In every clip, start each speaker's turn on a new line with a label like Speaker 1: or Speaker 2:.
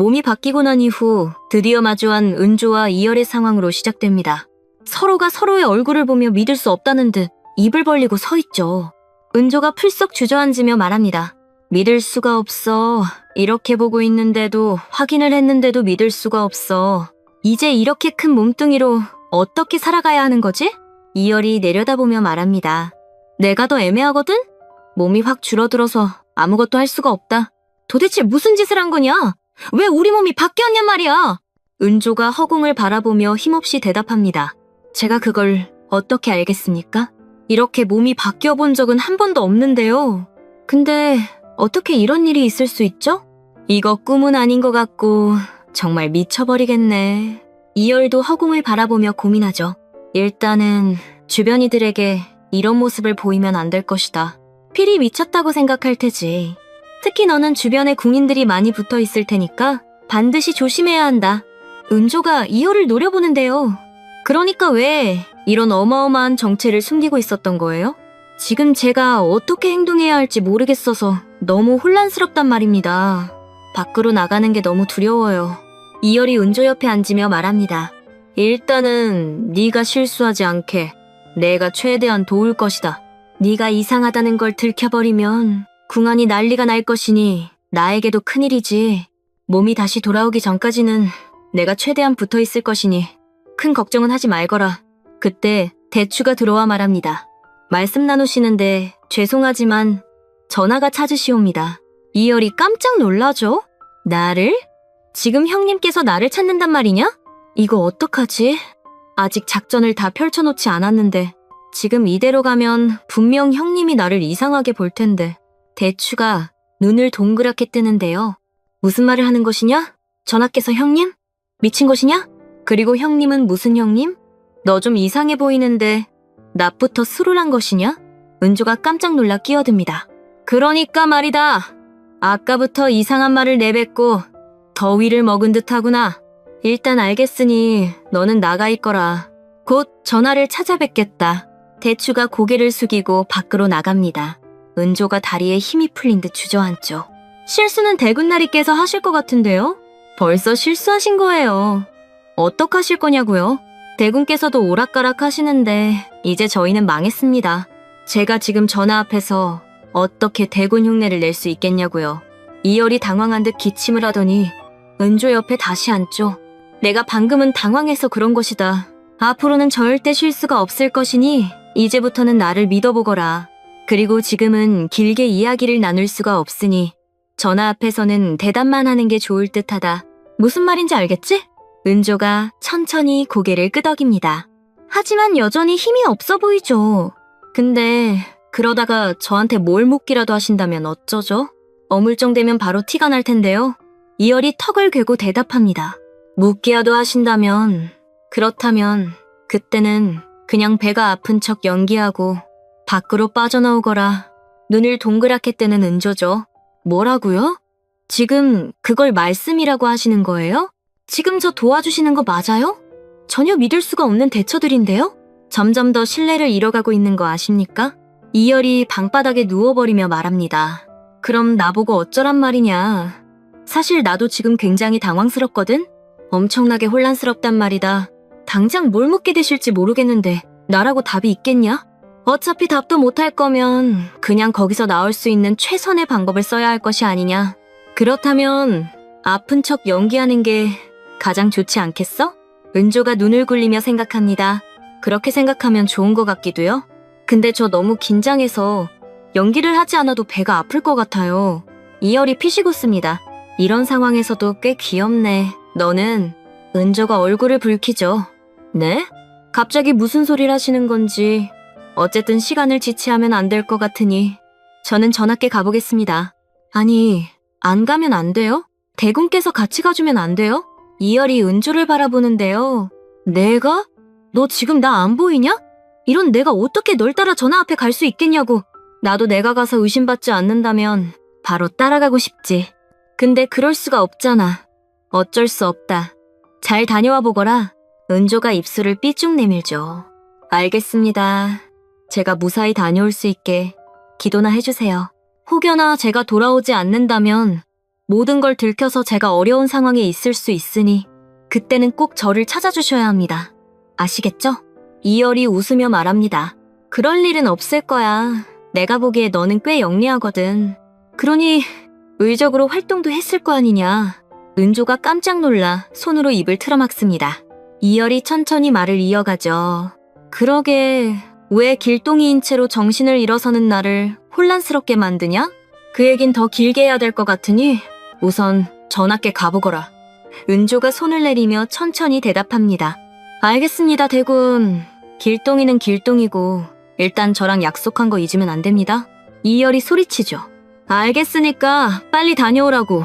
Speaker 1: 몸이 바뀌고 난 이후 드디어 마주한 은조와 이열의 상황으로 시작됩니다. 서로가 서로의 얼굴을 보며 믿을 수 없다는 듯 입을 벌리고 서 있죠. 은조가 풀썩 주저앉으며 말합니다. 믿을 수가 없어. 이렇게 보고 있는데도 확인을 했는데도 믿을 수가 없어. 이제 이렇게 큰 몸뚱이로 어떻게 살아가야 하는 거지? 이열이 내려다보며 말합니다. 내가 더 애매하거든? 몸이 확 줄어들어서 아무것도 할 수가 없다. 도대체 무슨 짓을 한 거냐? 왜 우리 몸이 바뀌었냔 말이야? 은조가 허공을 바라보며 힘없이 대답합니다. 제가 그걸 어떻게 알겠습니까? 이렇게 몸이 바뀌어 본 적은 한 번도 없는데요. 근데 어떻게 이런 일이 있을 수 있죠? 이거 꿈은 아닌 것 같고 정말 미쳐버리겠네. 이열도 허공을 바라보며 고민하죠. 일단은 주변 이들에게 이런 모습을 보이면 안 될 것이다. 필이 미쳤다고 생각할 테지. 특히 너는 주변에 궁인들이 많이 붙어 있을 테니까 반드시 조심해야 한다. 은조가 이열을 노려보는데요. 그러니까 왜 이런 어마어마한 정체를 숨기고 있었던 거예요? 지금 제가 어떻게 행동해야 할지 모르겠어서 너무 혼란스럽단 말입니다. 밖으로 나가는 게 너무 두려워요. 이열이 은조 옆에 앉으며 말합니다. 일단은 네가 실수하지 않게 내가 최대한 도울 것이다. 네가 이상하다는 걸 들켜버리면 궁안이 난리가 날 것이니 나에게도 큰일이지. 몸이 다시 돌아오기 전까지는 내가 최대한 붙어 있을 것이니 큰 걱정은 하지 말거라. 그때 대추가 들어와 말합니다. 말씀 나누시는데 죄송하지만 전화가 찾으시옵니다. 이열이 깜짝 놀라죠? 나를? 지금 형님께서 나를 찾는단 말이냐? 이거 어떡하지? 아직 작전을 다 펼쳐놓지 않았는데 지금 이대로 가면 분명 형님이 나를 이상하게 볼 텐데 대추가 눈을 동그랗게 뜨는데요. 무슨 말을 하는 것이냐? 전하께서 형님? 미친 것이냐? 그리고 형님은 무슨 형님? 너 좀 이상해 보이는데 낮부터 술을 한 것이냐? 은조가 깜짝 놀라 끼어듭니다. 그러니까 말이다. 아까부터 이상한 말을 내뱉고 더위를 먹은 듯하구나. 일단 알겠으니 너는 나가 있거라. 곧 전화를 찾아뵙겠다. 대추가 고개를 숙이고 밖으로 나갑니다. 은조가 다리에 힘이 풀린 듯 주저앉죠. 실수는 대군나리께서 하실 것 같은데요? 벌써 실수하신 거예요. 어떡하실 거냐고요? 대군께서도 오락가락 하시는데 이제 저희는 망했습니다. 제가 지금 전화 앞에서 어떻게 대군 흉내를 낼 수 있겠냐고요. 이열이 당황한 듯 기침을 하더니 은조 옆에 다시 앉죠. 내가 방금은 당황해서 그런 것이다. 앞으로는 절대 실수가 없을 것이니 이제부터는 나를 믿어보거라. 그리고 지금은 길게 이야기를 나눌 수가 없으니 전화 앞에서는 대답만 하는 게 좋을 듯하다. 무슨 말인지 알겠지? 은조가 천천히 고개를 끄덕입니다. 하지만 여전히 힘이 없어 보이죠. 근데 그러다가 저한테 뭘 묻기라도 하신다면 어쩌죠? 어물쩡되면 바로 티가 날 텐데요. 이열이 턱을 괴고 대답합니다. 묻기라도 하신다면 그렇다면 그때는 그냥 배가 아픈 척 연기하고 밖으로 빠져나오거라. 눈을 동그랗게 뜨는 은조죠. 뭐라고요? 지금 그걸 말씀이라고 하시는 거예요? 지금 저 도와주시는 거 맞아요? 전혀 믿을 수가 없는 대처들인데요? 점점 더 신뢰를 잃어가고 있는 거 아십니까? 이열이 방바닥에 누워버리며 말합니다. 그럼 나보고 어쩌란 말이냐. 사실 나도 지금 굉장히 당황스럽거든? 엄청나게 혼란스럽단 말이다. 당장 뭘 묻게 되실지 모르겠는데 나라고 답이 있겠냐? 어차피 답도 못할 거면 그냥 거기서 나올 수 있는 최선의 방법을 써야 할 것이 아니냐. 그렇다면 아픈 척 연기하는 게 가장 좋지 않겠어? 은조가 눈을 굴리며 생각합니다. 그렇게 생각하면 좋은 것 같기도요. 근데 저 너무 긴장해서 연기를 하지 않아도 배가 아플 것 같아요. 이열이 피시고습니다. 이런 상황에서도 꽤 귀엽네. 너는 은조가 얼굴을 붉히죠. 네? 갑자기 무슨 소리를 하시는 건지 어쨌든 시간을 지체하면 안 될 것 같으니 저는 전학께 가보겠습니다. 아니, 안 가면 안 돼요? 대군께서 같이 가주면 안 돼요? 이열이 은조를 바라보는데요. 내가? 너 지금 나 안 보이냐? 이런 내가 어떻게 널 따라 전화 앞에 갈 수 있겠냐고. 나도 내가 가서 의심받지 않는다면 바로 따라가고 싶지. 근데 그럴 수가 없잖아. 어쩔 수 없다. 잘 다녀와 보거라. 은조가 입술을 삐쭉 내밀죠. 알겠습니다. 제가 무사히 다녀올 수 있게 기도나 해주세요. 혹여나 제가 돌아오지 않는다면 모든 걸 들켜서 제가 어려운 상황에 있을 수 있으니 그때는 꼭 저를 찾아주셔야 합니다. 아시겠죠? 이열이 웃으며 말합니다. 그럴 일은 없을 거야. 내가 보기에 너는 꽤 영리하거든. 그러니 의적으로 활동도 했을 거 아니냐. 은조가 깜짝 놀라 손으로 입을 틀어막습니다. 이열이 천천히 말을 이어가죠. 그러게 왜 길동이인 채로 정신을 잃어서는 나를 혼란스럽게 만드냐? 그 얘긴 더 길게 해야 될 것 같으니 우선 전학께 가보거라. 은조가 손을 내리며 천천히 대답합니다. 알겠습니다, 대군. 길동이는 길동이고 일단 저랑 약속한 거 잊으면 안 됩니다. 이열이 소리치죠. 알겠으니까 빨리 다녀오라고.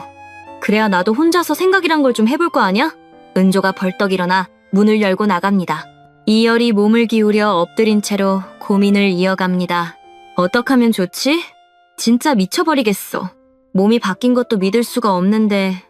Speaker 1: 그래야 나도 혼자서 생각이란 걸 좀 해볼 거 아냐? 은조가 벌떡 일어나 문을 열고 나갑니다. 이열이 몸을 기울여 엎드린 채로 고민을 이어갑니다. 어떡하면 좋지? 진짜 미쳐버리겠어. 몸이 바뀐 것도 믿을 수가 없는데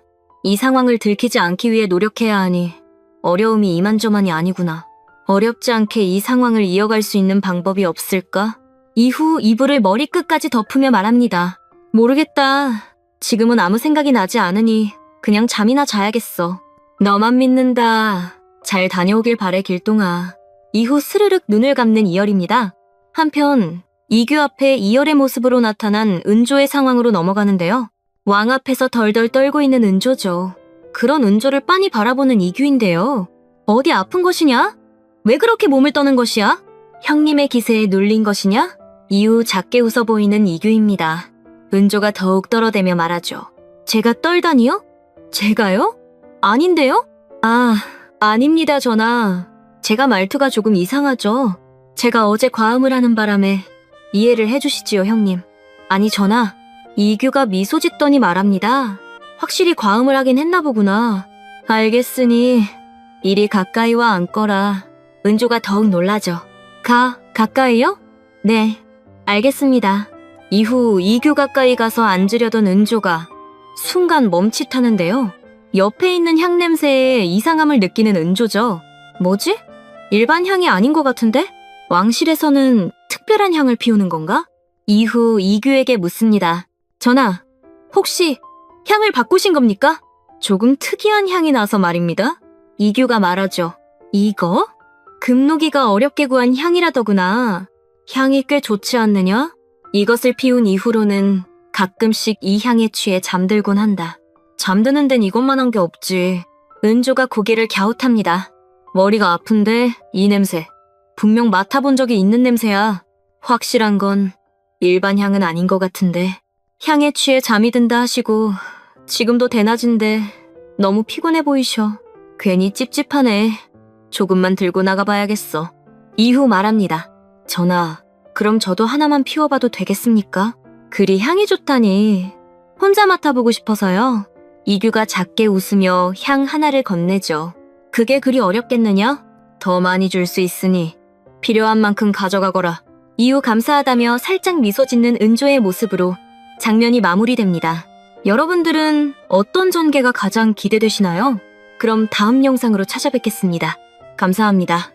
Speaker 1: 이 상황을 들키지 않기 위해 노력해야 하니 어려움이 이만저만이 아니구나. 어렵지 않게 이 상황을 이어갈 수 있는 방법이 없을까? 이후 이불을 머리끝까지 덮으며 말합니다. 모르겠다. 지금은 아무 생각이 나지 않으니 그냥 잠이나 자야겠어. 너만 믿는다. 잘 다녀오길 바래 길동아. 이후 스르륵 눈을 감는 이열입니다. 한편 이규 앞에 이열의 모습으로 나타난 은조의 상황으로 넘어가는데요. 왕 앞에서 덜덜 떨고 있는 은조죠. 그런 은조를 빤히 바라보는 이규인데요. 어디 아픈 것이냐? 왜 그렇게 몸을 떠는 것이야? 형님의 기세에 눌린 것이냐? 이후 작게 웃어 보이는 이규입니다. 은조가 더욱 떨어대며 말하죠. 제가 떨다니요? 제가요? 아닌데요? 아, 아닙니다, 전하. 제가 말투가 조금 이상하죠? 제가 어제 과음을 하는 바람에 이해를 해주시지요, 형님. 아니, 전하. 이규가 미소 짓더니 말합니다. 확실히 과음을 하긴 했나 보구나. 알겠으니 이리 가까이와 앉거라. 은조가 더욱 놀라죠. 가, 가까이요? 네, 알겠습니다. 이후 이규 가까이 가서 앉으려던 은조가 순간 멈칫하는데요. 옆에 있는 향 냄새에 이상함을 느끼는 은조죠. 뭐지? 일반 향이 아닌 것 같은데? 왕실에서는 특별한 향을 피우는 건가? 이후 이규에게 묻습니다. 전하, 혹시 향을 바꾸신 겁니까? 조금 특이한 향이 나서 말입니다. 이규가 말하죠. 이거? 금노기가 어렵게 구한 향이라더구나. 향이 꽤 좋지 않느냐? 이것을 피운 이후로는 가끔씩 이 향에 취해 잠들곤 한다. 잠드는 데는 이것만 한 게 없지. 은조가 고개를 갸웃합니다. 머리가 아픈데 이 냄새. 분명 맡아본 적이 있는 냄새야. 확실한 건 일반 향은 아닌 것 같은데. 향에 취해 잠이 든다 하시고 지금도 대낮인데 너무 피곤해 보이셔. 괜히 찝찝하네. 조금만 들고 나가봐야겠어. 이후 말합니다. 전하, 그럼 저도 하나만 피워봐도 되겠습니까? 그리 향이 좋다니. 혼자 맡아보고 싶어서요. 이규가 작게 웃으며 향 하나를 건네죠. 그게 그리 어렵겠느냐? 더 많이 줄 수 있으니 필요한 만큼 가져가거라. 이후 감사하다며 살짝 미소 짓는 은조의 모습으로 장면이 마무리됩니다. 여러분들은 어떤 전개가 가장 기대되시나요? 그럼 다음 영상으로 찾아뵙겠습니다. 감사합니다.